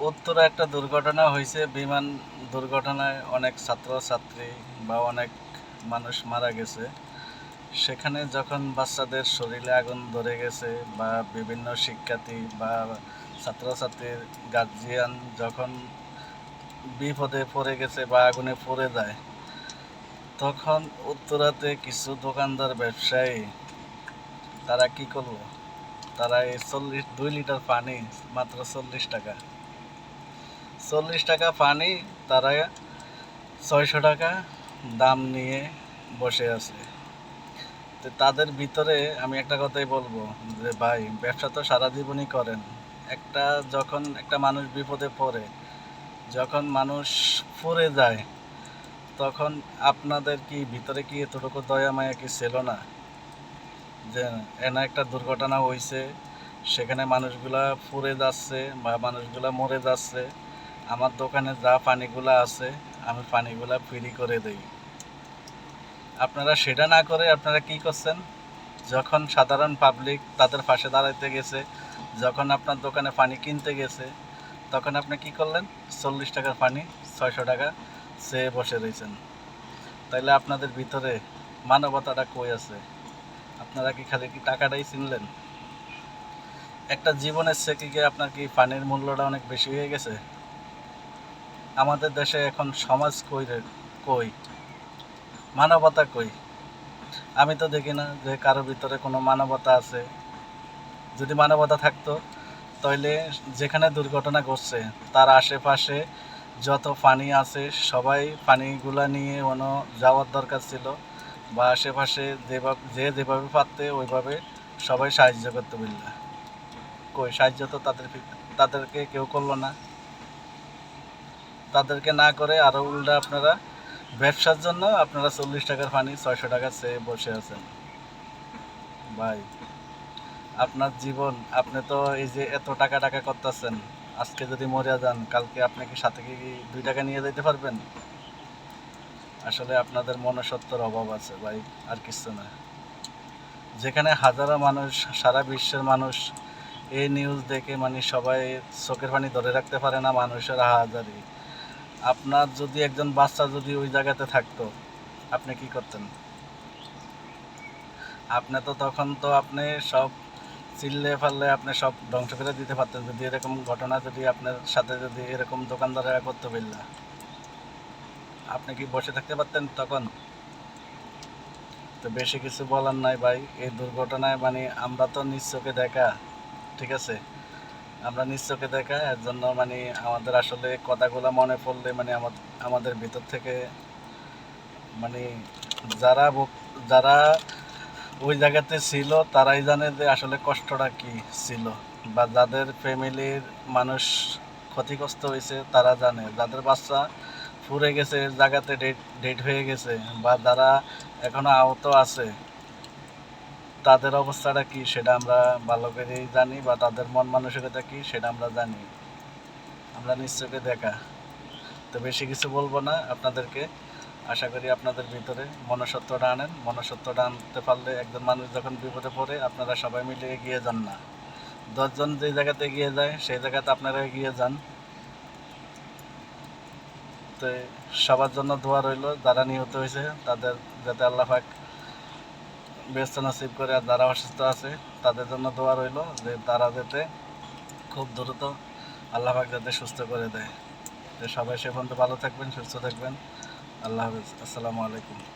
উত্তরে একটা দুর্ঘটনা হয়েছে, বিমান দুর্ঘটনায় অনেক ছাত্রছাত্রী বা অনেক মানুষ মারা গেছে। সেখানে যখন বাচ্চাদের শরীরে আগুন ধরে গেছে বা বিভিন্ন শিক্ষার্থী বা ছাত্রছাত্রীর গার্জিয়ান যখন বিপদে পড়ে গেছে বা আগুনে পড়ে যায়, তখন উত্তরাতে কিছু দোকানদার ব্যবসায়ী, তারা কি করল? তারা এই চল্লিশ, দুই লিটার পানি মাত্র চল্লিশ টাকা চল্লিশ টাকা পানি, তারা ছয়শো টাকা দাম নিয়ে বসে আছে। তো তাদের ভিতরে আমি একটা কথাই বলব যে, ভাই, ব্যবসা তো সারা জীবনই করেন। একটা যখন একটা মানুষ বিপদে পড়ে, যখন মানুষ পড়ে যায়, তখন আপনাদের কি ভিতরে কি এতটুকু দয়া, মায়া কি ছিল না? যে, এনা একটা দুর্ঘটনা হয়েছে সেখানে মানুষগুলা পুড়ে যাচ্ছে বা মানুষগুলা মরে যাচ্ছে। আমার দোকানে যা পানিগুলো আছে, আমি পানিগুলা ফ্রি করে দেই। আপনারা সেটা না করে আপনারা কি করছেন? যখন সাধারণ পাবলিক তাদের পাশে দাঁড়াইতে গেছে, যখন আপনার দোকানে পানি কিনতে গেছে, তখন আপনি কি করলেন? চল্লিশ টাকার পানি, ছয়শো টাকা সে বসে রয়েছেন। তাইলে আপনাদের ভিতরে মানবতাটা কই আছে? আপনারা কি খালি কি টাকাটাই চিনলেন? একটা জীবনের থেকে কি আপনার কি পানির মূল্যটা অনেক বেশি হয়ে গেছে? আমাদের দেশে এখন সমাজ কই কই? মানবতা কই? আমি তো দেখি না যে কারোর ভিতরে কোনো মানবতা আছে। যদি মানবতা থাকতো তাহলে যেখানে দুর্ঘটনা ঘটছে, তার আশেপাশে যত পানি আছে, সবাই পানিগুলা নিয়ে অন্য যাওয়ার দরকার ছিল। বা আশেপাশে যে যেভাবে পারতে, ওইভাবে সবাই সাহায্য করতে বললা কই, সাহায্য তো তাদের তাদেরকে কেউ করল না। তাদেরকে না করে আরও উল্টা আপনারা ব্যবসার জন্য আপনারা চল্লিশ টাকার পানি ছয়শো টাকা চেয়ে বসে আছেন। ভাই, আপনার জীবন, আপনি তো এই যে এত টাকা টাকা করতেছেন, আজকে যদি মরে যান, কালকে আপনি কি সাথে কি দুই টাকা নিয়ে যেতে পারবেন? আসলে আপনাদের মনসত্বর অভাব আছে ভাই, আর কিছু না। যেখানে হাজারো মানুষ, সারা বিশ্বের মানুষ এই নিউজ দেখে মানে সবাই চোখের পানি ধরে রাখতে পারে না মানুষের হাজারি। আপনার যদি একজন বাচ্চা যদি ওই জায়গাতে থাকতো, আপনি কি করতেন? আপনি তো তখন তো আপনি সব চিল্লে ফাললে আপনি সব ধ্বংস করে দিতে পারতেন, যদি এরকম ঘটনা যদি আপনার সাথে যদি এরকম দোকানদারেরা করতে পারলা। আপনি কি বসে থাকতে পারতেন তখন? তো বেশি কিছু বলার নাই ভাই, এই দুর্ঘটনায় মানে আমরা তো নিজ চোখে দেখা, ঠিক আছে? আমরা নিজ চোখে দেখা, এর জন্য মানে আমাদের আসলে কথাগুলো মনে পড়লে মানে আমাদের ভিতর থেকে মানে যারা যারা ওই জায়গাতে ছিল, তারাই জানে যে আসলে কষ্টটা কি ছিল। বা যাদের ফ্যামিলির মানুষ ক্ষতিগ্রস্ত হয়েছে, তারা জানে। যাদের বাচ্চা ফুরে গেছে, জায়গাতে ডেট ডেট হয়ে গেছে, বা যারা এখনও আহত আছে তাদের অবস্থাটা কি সেটা আমরা ভালো করেই জানি বা তাদের মন মানসিকতা কি সেটা আমরা জানি। আমরা নিশ্চয়ই দেখা। তো বেশি কিছু বলব না আপনাদেরকে। আশা করি আপনাদের ভিতরে মনসত্বটা আনেন। মনসত্বটা আনতে পারলে একজন মানুষ যখন বিপদে পড়ে, আপনারা সবাই মিলে এগিয়ে যান না। দশজন যে জায়গাতে এগিয়ে যায়, সেই জায়গাতে আপনারা এগিয়ে যান। তো সবার জন্য দোয়া রইল। যারা নিহত হয়েছে, তাদের যাতে আল্লাহ পাক ব্যস্ত নসিব করে আর যারা অসুস্থ আছে, তাদের জন্য দোয়া রইল যে তারা যেতে খুব দ্রুত আল্লাহ পাক যাতে সুস্থ করে দেয়। যে সবাই সে পর্যন্ত ভালো থাকবেন, সুস্থ থাকবেন। আল্লাহ হাফিজ। আসসালামু আলাইকুম।